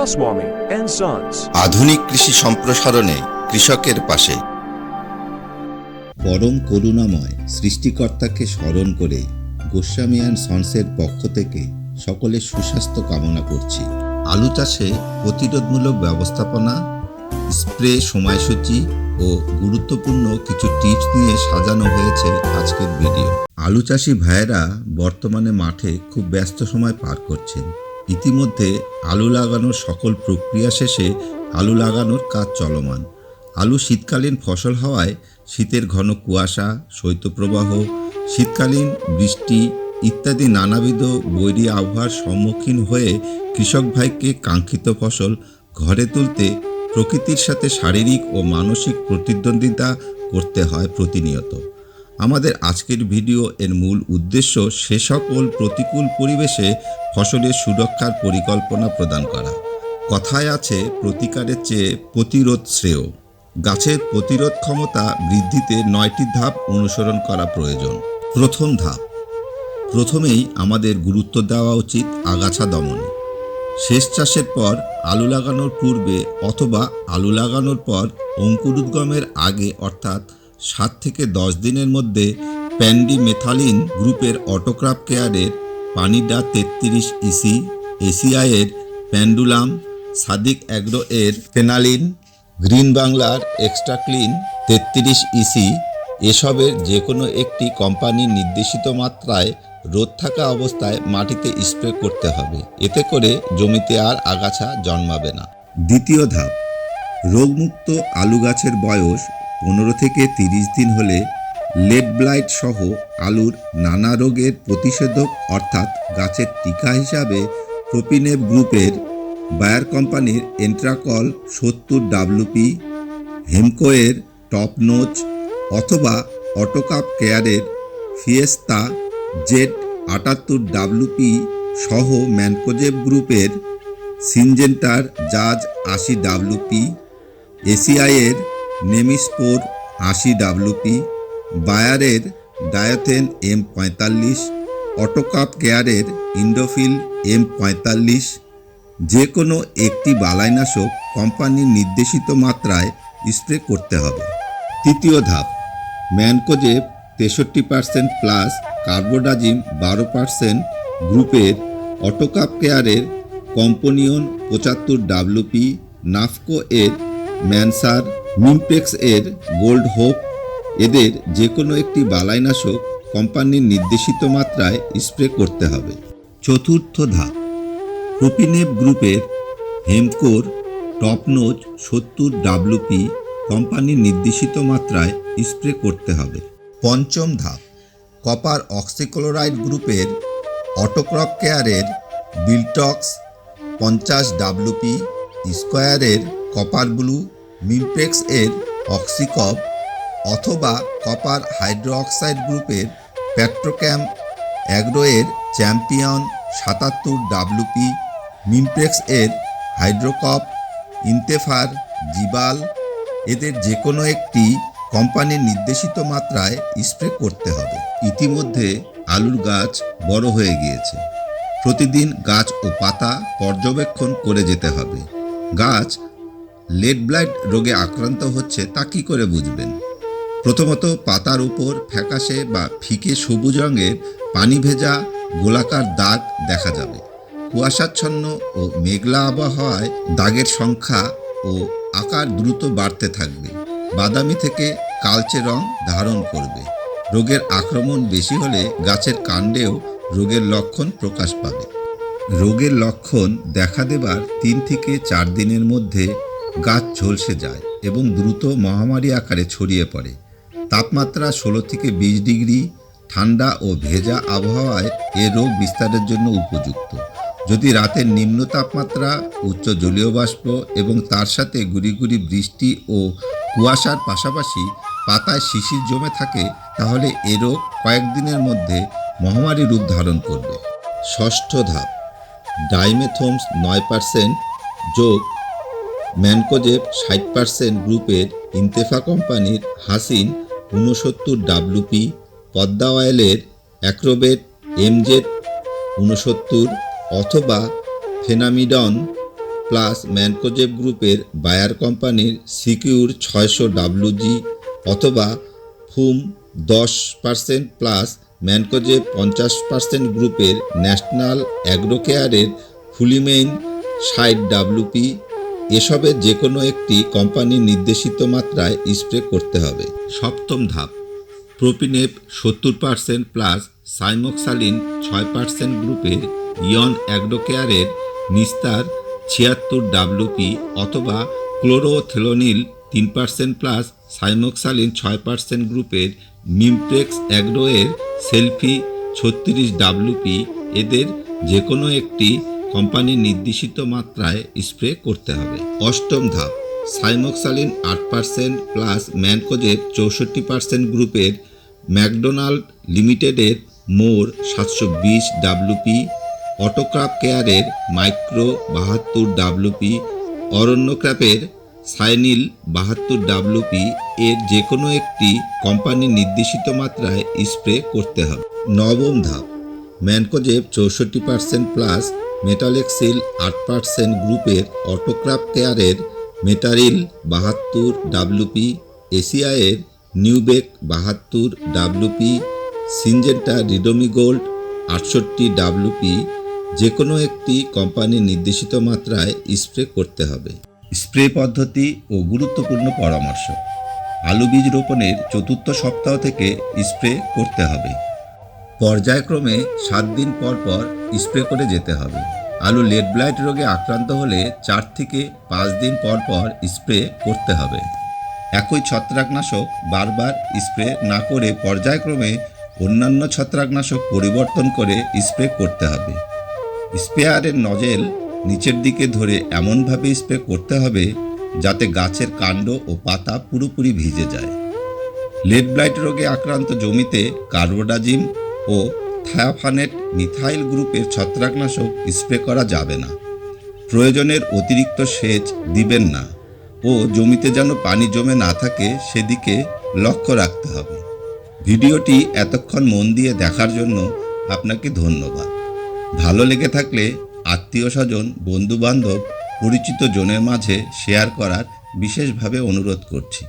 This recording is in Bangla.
Goswami and Sons. আধুনিক কৃষি সম্প্রসারণে কৃষকের পাশে। পরম করুণাময় সৃষ্টিকর্তাকে স্মরণ করে গোস্বামী অ্যান্ড সন্সের পক্ষ থেকে সকলের সুস্বাস্থ্য কামনা করছি। আলু চাষে প্রতিরোধমূলক ব্যবস্থাপনা, স্প্রে সময়সূচি ও গুরুত্বপূর্ণ কিছু টিপস নিয়ে সাজানো হয়েছে আজকের ভিডিও। আলু চাষি ভাইয়েরা বর্তমানে মাঠে খুব ব্যস্ত সময় পার করছেন। ইতিমধ্যে আলু লাগানোর সকল প্রক্রিয়া শেষে আলু লাগানোর কাজ চলমান। আলু শীতকালীন ফসল হওয়ায় শীতের ঘন কুয়াশা, শৈত্যপ্রবাহ, শীতকালীন বৃষ্টি ইত্যাদি নানাবিধ বৈরী আবহাওয়ার সম্মুখীন হয়ে কৃষক ভাইকে কাঙ্ক্ষিত ফসল ঘরে তুলতে প্রকৃতির সাথে শারীরিক ও মানসিক প্রতিদ্বন্দ্বিতা করতে হয় প্রতিনিয়ত। আমাদের আজকের ভিডিও এর মূল উদ্দেশ্য সে সকল প্রতিকূল পরিবেশে ফসলের সুরক্ষার পরিকল্পনা প্রদান করা। কথায় আছে, প্রতিকারের চেয়ে প্রতিরোধ শ্রেয়। গাছের প্রতিরোধ ক্ষমতা বৃদ্ধিতে নয়টি ধাপ অনুসরণ করা প্রয়োজন। প্রথম ধাপ, প্রথমেই আমাদের গুরুত্ব দেওয়া উচিত আগাছা দমনে। শেষ চাষের পর আলু লাগানোর পূর্বে অথবা আলু লাগানোর পর অঙ্কুরোদ্গমের আগে, অর্থাৎ সাত থেকে দশ দিনের মধ্যে প্যান্ডিমেথালিন গ্রুপের অটোক্রাফ কেয়ারের পানিডা তেত্রিশ ইসি, এসিআইয়ের প্যান্ডুলাম, সাদিক অ্যাগ্রো এর ফেনালিন, গ্রিন বাংলার এক্সট্রা ক্লিন তেত্রিশ ইসি, এসবের যে কোনো একটি কোম্পানির নির্দেশিত মাত্রায় রোদ থাকা অবস্থায় মাটিতে স্প্রে করতে হবে। এতে করে জমিতে আর আগাছা জন্মাবে না। দ্বিতীয় ধাপ, রোগমুক্ত আলু গাছের বয়স পনেরো থেকে তিরিশ দিন হলে লেড ব্লাইট সহ আলুর নানা রোগের প্রতিষেধক অর্থাৎ গাছের টিকা হিসাবে প্রোপিনেভ গ্রুপের বায়ার কোম্পানির এন্ট্রাকল সত্তর ডাব্লুপি হেমকোয়ের টপ নোচ অথবা অটোকাপ কেয়ারের ফিয়েস্তা জেড আটাত্তর ডাব্লুপি সহ ম্যানকোজেব গ্রুপের সিনজেন্টার জাজ আশি ডাব্লুপি এসিআইয়ের নেমিস্পোর আশি ডাব্লুপি বায়ারের ডায়াথেন এম পঁয়তাল্লিশ, অটোকাপ কেয়ারের ইন্ডোফিল এম পঁয়তাল্লিশ যে কোনো একটি বালাইনাশক কোম্পানির নির্দেশিত মাত্রায় স্প্রে করতে হবে। তৃতীয় ধাপ ম্যানকোজেব তেষট্টি পার্সেন্ট প্লাস কার্বোডাজিম বারো পার্সেন্ট গ্রুপের অটোকাপ কেয়ারের কম্পোনিয়ন পঁচাত্তর ডাব্লুপি নাফকো এর ম্যানসার মিমপেক্স এর গোল্ড হোপ এদের যে কোনো একটি বালাইনাশক কোম্পানির নির্দেশিত মাত্রায় স্প্রে করতে হবে। চতুর্থ ধাপ, প্রোপিনেভ গ্রুপের হেমকোর টপনোজ সত্তর ডাব্লুপি কোম্পানির নির্দেশিত মাত্রায় স্প্রে করতে হবে। পঞ্চম ধাপ, কপার অক্সিক্লোরাইড গ্রুপের অটোক্রপ কেয়ারের বিলটক্স পঞ্চাশ ডাব্লুপি স্কোয়ারের কপার ব্লু মিমপ্রেক্স এর অক্সিকপ অথবা কপার হাইড্রোঅক্সাইড গ্রুপের পেট্রোক্যাম অ্যাগ্রোয়ের চ্যাম্পিয়ন সাতাত্তর ডাব্লুপি মিমপ্রেক্স এর হাইড্রোকপ ইন্তেফার জিবাল এদের যে কোনো একটি কোম্পানির নির্দেশিত মাত্রায় স্প্রে করতে হবে। ইতিমধ্যে আলুর গাছ বড় হয়ে গিয়েছে। প্রতিদিন গাছ ও পাতা পর্যবেক্ষণ করে যেতে হবে। গাছ লেড ব্লাইট রোগে আক্রান্ত হচ্ছে তা কী করে বুঝবেন? প্রথমত পাতার উপর ফ্যাকাশে বা ফিকে সবুজ রঙের পানি ভেজা গোলাকার দাগ দেখা যাবে। কুয়াশাচ্ছন্ন ও মেঘলা আবহাওয়ায় দাগের সংখ্যা ও আকার দ্রুত বাড়তে থাকবে। বাদামি থেকে কালচে রং ধারণ করবে। রোগের আক্রমণ বেশি হলে গাছের কাণ্ডেও রোগের লক্ষণ প্রকাশ পাবে। রোগের লক্ষণ দেখা দেবার তিন থেকে চার দিনের মধ্যে গাছ ঝলসে যায় এবং দ্রুত মহামারী আকারে ছড়িয়ে পড়ে। তাপমাত্রা ষোলো থেকে বিশ ডিগ্রি, ঠান্ডা ও ভেজা আবহাওয়ায় এ রোগ বিস্তারের জন্য উপযুক্ত। যদি রাতের নিম্ন তাপমাত্রা, উচ্চ জলীয় বাষ্প এবং তার সাথে গুড়ি বৃষ্টি ও কুয়াশার পাশাপাশি পাতায় শিশির জমে থাকে, তাহলে এ রোগ কয়েকদিনের মধ্যে মহামারী রূপ ধারণ করবে। ষষ্ঠ ধাপ, ডাইমেথোমস নয় পার্সেন্ট যোগ ম্যানকোজেব ষাট পার্সেন্ট গ্রুপের ইন্তেফা কোম্পানির হাসিন ঊনসত্তর ডাব্লুপি পদ্মা অয়েলের অ্যাক্রোবেট এমজেড ঊনসত্তর অথবা ফেনামিডন প্লাস ম্যানকোজেব গ্রুপের বায়ার কোম্পানির সিকিউর ছয়শো ডাব্লুজি অথবা ফুম দশ পার্সেন্ট প্লাস ম্যানকোজেব পঞ্চাশ পার্সেন্ট গ্রুপের ন্যাশনাল অ্যাগ্রোকেয়ারের ফুলিমেইন ষাট ডাব্লুপি এসবের যে কোনো একটি কোম্পানির নির্দেশিত মাত্রায় স্প্রে করতে হবে। সপ্তম ধাপ, প্রোপিনেপ সত্তর পার্সেন্ট প্লাস সাইমোক্সালিন ছয় পার্সেন্ট গ্রুপের ইয়ন অ্যাগ্রোকেয়ারের নিস্তার ছিয়াত্তর ডাব্লুপি অথবা ক্লোরোথেলোনিল তিন পার্সেন্ট প্লাস সাইমোক্সালিন ছয় পার্সেন্ট গ্রুপের মিমপ্রেক্স অ্যাগ্রোয়ের সেলফি ছত্রিশ ডাব্লুপি এদের যে কোনো একটি কোম্পানির নির্দেশিত মাত্রায় স্প্রে করতে হবে। অষ্টম ধাপ, সাইমোক্সালিন আট পার্সেন্ট প্লাস ম্যানকোজের চৌষট্টি পার্সেন্ট গ্রুপের ম্যাকডোনাল্ড লিমিটেডের মোর সাতশো বিশ ডাব্লুপি অটোক্রাফ কেয়ারের মাইক্রো বাহাত্তর ডাব্লুপি অরণ্যক্রাপের সাইনিল বাহাত্তর ডাব্লুপি এর যে কোনো একটি কোম্পানির নির্দেশিত মাত্রায় স্প্রে করতে হবে। নবম ধাপ, ম্যানকোজেব চৌষট্টি পার্সেন্ট প্লাস মেটালেক্সিল আট পার্সেন্ট গ্রুপের অটোক্রাফ কেয়ারের মেটারিল বাহাত্তর ডাব্লুপি এশিয়ায়ের নিউবেক বাহাত্তর ডাব্লুপি সিনজেন্টা রিডোমি গোল্ড আটষট্টি ডাব্লুপি যে কোনো একটি কোম্পানির নির্দেশিত মাত্রায় স্প্রে করতে হবে। স্প্রে পদ্ধতি ও গুরুত্বপূর্ণ পরামর্শ। আলু বীজ রোপণের চতুর্থ সপ্তাহ থেকে স্প্রে করতে হবে। পর্যায়ক্রমে সাত দিন পর পর স্প্রে করে যেতে হবে। আলু লেড ব্লাইট রোগে আক্রান্ত হলে চার থেকে পাঁচ দিন পর পর স্প্রে করতে হবে। একই ছত্রাকনাশক বারবার স্প্রে না করে পর্যায়ক্রমে অন্যান্য ছত্রাকনাশক পরিবর্তন করে স্প্রে করতে হবে। স্প্রেয়ারের নজেল নিচের দিকে ধরে এমনভাবে স্প্রে করতে হবে যাতে গাছের কাণ্ড ও পাতা পুরোপুরি ভিজে যায়। লেড ব্লাইট রোগে আক্রান্ত জমিতে কার্বোডাজিম ও থায়াফানেট মিথাইল গ্রুপের ছত্রাকনাশক স্প্রে করা যাবে না। প্রয়োজনের অতিরিক্ত সেচ দিবেন না ও জমিতে যেন পানি জমে না থাকে সেদিকে লক্ষ্য রাখতে হবে। ভিডিওটি এতক্ষণ মন দিয়ে দেখার জন্য আপনাকে ধন্যবাদ। ভালো লেগে থাকলে আত্মীয় স্বজন, বন্ধুবান্ধব, পরিচিত জনের মাঝে শেয়ার করার বিশেষভাবে অনুরোধ করছি।